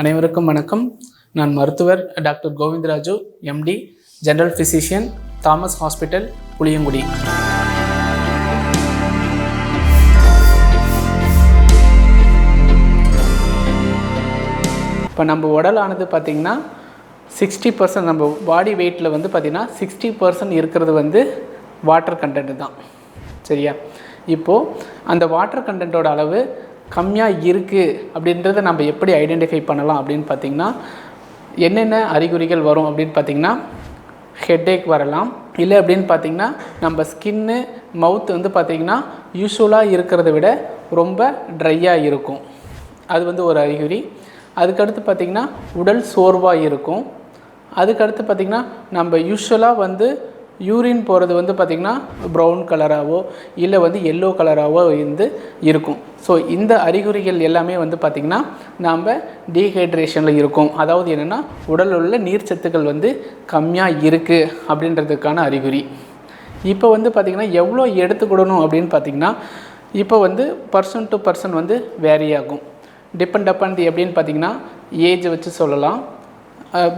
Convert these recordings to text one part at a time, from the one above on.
அனைவருக்கும் வணக்கம். நான் மருத்துவர் doctor Govindaraju MD general physician Thomas hospital Puliyangudi. இப்போ நம்ம உடலானது பார்த்திங்கன்னா சிக்ஸ்டி பர்சன்ட் நம்ம பாடி வெயிட்டில் வந்து பார்த்திங்கன்னா சிக்ஸ்டி பர்சன்ட் இருக்கிறது வந்து வாட்டர் கண்டென்ட் தான். சரியா? இப்போது அந்த வாட்டர் கண்டென்ட்டோட அளவு கம்மியாக இருக்குது அப்படின்றத நம்ம எப்படி ஐடென்டிஃபை பண்ணலாம் அப்படின்னு பார்த்திங்கன்னா என்னென்ன அறிகுறிகள் வரும் அப்படின்னு பார்த்திங்கன்னா ஹெட்டேக் வரலாம். இல்லை அப்படின்னு பார்த்திங்கன்னா நம்ம ஸ்கின்னு மவுத் வந்து பார்த்திங்கன்னா யூஸ்வலாக இருக்கிறத விட ரொம்ப ட்ரையாக இருக்கும். அது வந்து ஒரு அறிகுறி. அதுக்கடுத்து பார்த்திங்கன்னா உடல் சோர்வாக இருக்கும். அதுக்கடுத்து பார்த்திங்கன்னா நம்ம யூஸ்வலாக வந்து யூரின் போகிறது வந்து பார்த்திங்கன்னா ப்ரௌன் கலராகவோ இல்லை வந்து எல்லோ கலராகவோ வந்து இருக்கும். ஸோ இந்த அறிகுறிகள் எல்லாமே வந்து பார்த்திங்கன்னா நாம் டீஹைட்ரேஷனில் இருக்கும். அதாவது என்னென்னா உடலில் உள்ள நீர்ச்சத்துக்கள் வந்து கம்மியாக இருக்குது அப்படின்றதுக்கான அறிகுறி. இப்போ வந்து பார்த்திங்கன்னா எவ்வளோ எடுத்துக்கிடணும் அப்படின்னு பார்த்திங்கன்னா இப்போ வந்து பர்சன் டு பர்சன் வந்து வேரி ஆகும். டிபெண்ட் அப்பான் தி எப்படின்னு பார்த்தீங்கன்னா ஏஜ் வச்சு சொல்லலாம்.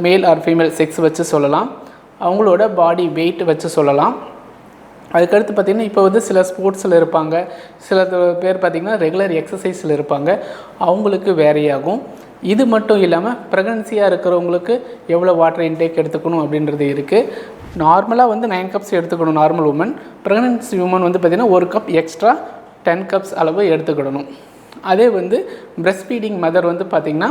மேல் ஆர் ஃபீமேல் செக்ஸ் வச்சு சொல்லலாம். அவங்களோட பாடி வெயிட் வச்சு சொல்லலாம். அதுக்கடுத்து பார்த்திங்கன்னா இப்போ வந்து சில ஸ்போர்ட்ஸில் இருப்பாங்க. சில பேர் பார்த்திங்கன்னா ரெகுலர் எக்ஸசைஸில் இருப்பாங்க. அவங்களுக்கு வேறையாகும் ஆகும். இது மட்டும் இல்லாமல் ப்ரெக்னன்சியாக இருக்கிறவங்களுக்கு எவ்வளோ வாட்டர் இன்டேக் எடுத்துக்கணும் அப்படின்றது இருக்குது நார்மலாக வந்து நைன் கப்ஸ் எடுத்துக்கணும் நார்மல் உமன் ப்ரெக்னன்சி உமன் வந்து பார்த்திங்கன்னா ஒரு கப் எக்ஸ்ட்ரா டென் கப்ஸ் அளவு எடுத்துக்கிடணும். அதே வந்து பிரஸ்ட் ஃபீடிங் மதர் வந்து பார்த்திங்கன்னா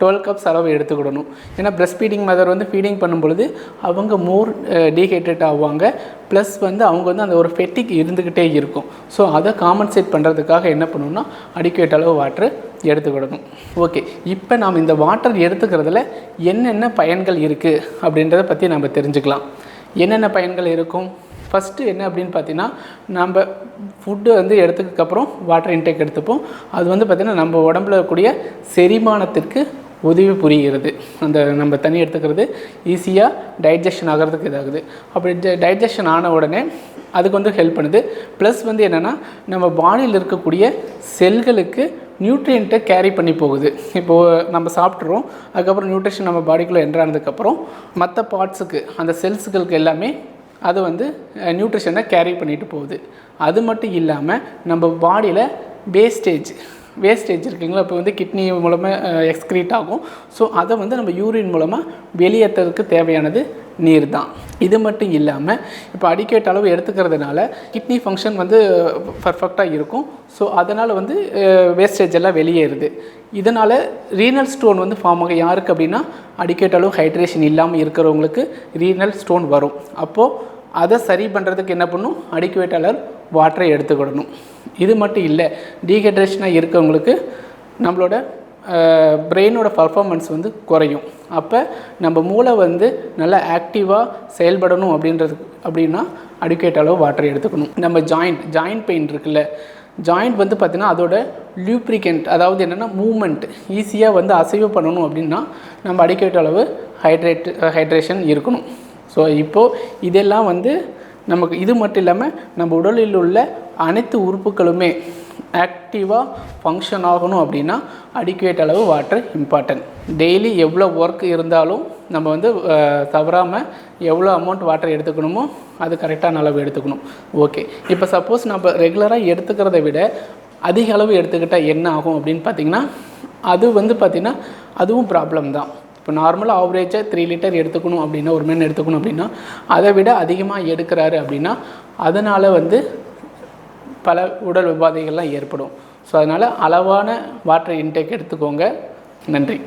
டுவெல் கப்ஸ் அளவு எடுத்துக்கிடணும். ஏன்னா பிரஸ்ட் ஃபீடிங் மதர் வந்து ஃபீடிங் பண்ணும்பொழுது அவங்க மோர் டீஹைட்ரேட் ஆவாங்க. ப்ளஸ் வந்து அவங்க வந்து அந்த ஒரு ஃபெட்டிக் இருந்துக்கிட்டே இருக்கும். ஸோ அதை காம்பன்சேட் பண்ணுறதுக்காக என்ன பண்ணணும்னா அடிக்குவேட் அளவு வாட்டர் எடுத்துக்கிடணும். ஓகே இப்போ நாம் இந்த வாட்டர் எடுத்துக்கிறதுல என்னென்ன பயன்கள் இருக்குது அப்படின்றத பற்றி நம்ம தெரிஞ்சுக்கலாம். என்னென்ன பயன்கள் இருக்கும்? ஃபஸ்ட்டு என்ன அப்படின்னு பார்த்தீங்கன்னா நம்ம ஃபுட்டு வந்து எடுத்ததுக்கப்புறம் வாட்டர் இன்டேக் எடுத்துப்போம். அது வந்து பார்த்திங்கன்னா நம்ம உடம்புல இருக்கக்கூடிய செரிமானத்திற்கு உதவி புரிகிறது. அந்த நம்ம தண்ணி எடுத்துக்கிறது ஈஸியாக டைஜஷன் ஆகிறதுக்கு இதாகுது. அப்படி டைஜஷன் ஆன உடனே அதுக்கு வந்து ஹெல்ப் பண்ணுது. ப்ளஸ் வந்து என்னென்னா நம்ம பாடியில் இருக்கக்கூடிய செல்களுக்கு நியூட்ரியண்ட்டை கேரி பண்ணி போகுது. இப்போது நம்ம சாப்பிட்றோம் அதுக்கப்புறம் நியூட்ரிஷன் நம்ம பாடிக்குள்ளே என்ட்ரானதுக்கப்புறம் மற்ற பார்ட்ஸுக்கு அந்த செல்ஸுகளுக்கு எல்லாமே அது வந்து நியூட்ரிஷனை கேரி பண்ணிட்டு போகுது. அது மட்டும் இல்லாமல் நம்ம பாடியில் வேஸ்டேஜ் வேஸ்டேஜ் இருக்குங்களா? இப்போ வந்து கிட்னி மூலமாக எக்ஸ்க்ரீட் ஆகும். ஸோ அதை வந்து நம்ம யூரின் மூலமாக வெளியேற்றதுக்கு தேவையானது நீர் தான் இது மட்டும் இல்லாமல் இப்போ அடிக்கேட் அளவு எடுத்துக்கிறதுனால கிட்னி ஃபங்க்ஷன் வந்து பர்ஃபெக்டாக இருக்கும். ஸோ அதனால் வந்து வேஸ்டேஜ் எல்லாம் வெளியேறுது. இதனால் ரீனல் ஸ்டோன் வந்து ஃபார்ம் ஆகும். யாருக்கு அப்படின்னா அடிக்கேட் அளவு ஹைட்ரேஷன் இல்லாமல் இருக்கிறவங்களுக்கு ரீனல் ஸ்டோன் வரும். அப்போது அதை சரி பண்ணுறதுக்கு என்ன பண்ணும்? அடிக்குவேட் அளவு வாட்டரை எடுத்துக்கிடணும். இது மட்டும் இல்லை டீஹைட்ரேஷனாக இருக்கவங்களுக்கு நம்மளோட பிரெயினோட பர்ஃபார்மன்ஸ் வந்து குறையும். அப்போ நம்ம மூளை வந்து நல்லா ஆக்டிவாக செயல்படணும் அப்படின்றது அப்படின்னா அடிக்கேட் அளவு வாட்டர் எடுத்துக்கணும். நம்ம ஜாயிண்ட் ஜாயிண்ட் பெயின் இருக்குல்ல ஜாயிண்ட் வந்து பார்த்திங்கன்னா அதோட லூப்ரிகண்ட் அதாவது என்னென்னா மூமெண்ட் ஈஸியாக வந்து அசைவு பண்ணணும் அப்படின்னா நம்ம அடிக்கேட் அளவு ஹைட்ரேட் ஹைட்ரேஷன் இருக்கணும். ஸோ இப்போது இதெல்லாம் வந்து நமக்கு இது மட்டும் இல்லாமல் நம்ம உடலில் உள்ள அனைத்து உறுப்புகளுமே ஆக்டிவாக ஃபங்க்ஷன் ஆகணும் அப்படின்னா அடிக்குவேட் அளவு வாட்டர் இம்பார்ட்டன்ட் டெய்லி எவ்வளோ ஒர்க் இருந்தாலும் நம்ம வந்து தவறாமல் எவ்வளோ அமௌண்ட் வாட்டர் எடுத்துக்கணுமோ அது கரெக்டான அளவு எடுத்துக்கணும். ஓகே இப்போ சப்போஸ் நம்ம ரெகுலராக எடுத்துக்கிறத விட அதிக அளவு எடுத்துக்கிட்டால் என்ன ஆகும் அப்படின்னு பார்த்திங்கன்னா அது வந்து பார்த்திங்கன்னா அதுவும் ப்ராப்ளம் தான். இப்போ நார்மலாக ஆவரேஜாக த்ரீ லிட்டர் எடுத்துக்கணும் அப்படின்னா ஒரு மேன் எடுத்துக்கணும் அப்படின்னா அதை விட அதிகமாக எடுக்கிறாரு அப்படின்னா அதனால் வந்து பல உடல் உபாதைகள்லாம் ஏற்படும். ஸோ அதனால் அளவான வாட்டர் இன்டேக் எடுத்துக்கோங்க. நன்றி.